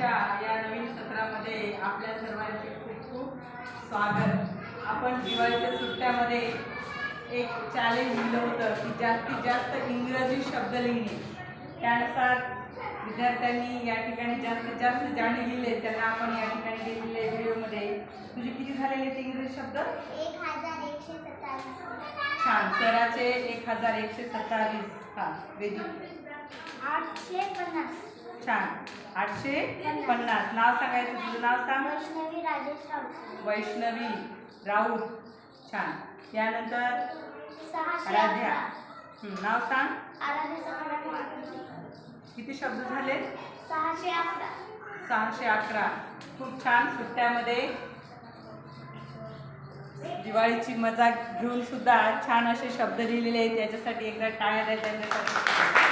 आजच्या या नवीन सत्रामध्ये आपल्या सर्वांचे खूप खूप स्वागत. आपण दिवाळीच्या सुट्ट्यामध्ये एक चॅलेंज दिलं होतं की जास्तीत जास्त इंग्रजी शब्द लिहिणे. त्यानुसार विद्यार्थ्यांनी या ठिकाणी जास्तीत जास्त ज्याने लिहिले त्यांना आपण या ठिकाणी दिलेले व्हिडिओमध्ये. तुझे किती झालेले आहेत इंग्रजी शब्द? छान. सराचे एक हजार एकशे सत्तावीस. हा वेदी. आठशे पन्नास. छान. आठशे पन्नास. नाव सांगायचं तुझं नाव सांग. वैष्णवी राजेश राऊत. छान. यानंतर आराध्या. नाव सांग. किती शब्द झाले? सहाशे अकरा. सहाशे अकरा. खूप छान. सुट्ट्यामध्ये दिवाळीची मजा घेऊन सुद्धा छान असे शब्द लिहिलेले आहेत. याच्यासाठी एकदा टाळ्या द्या त्यांच्यासाठी.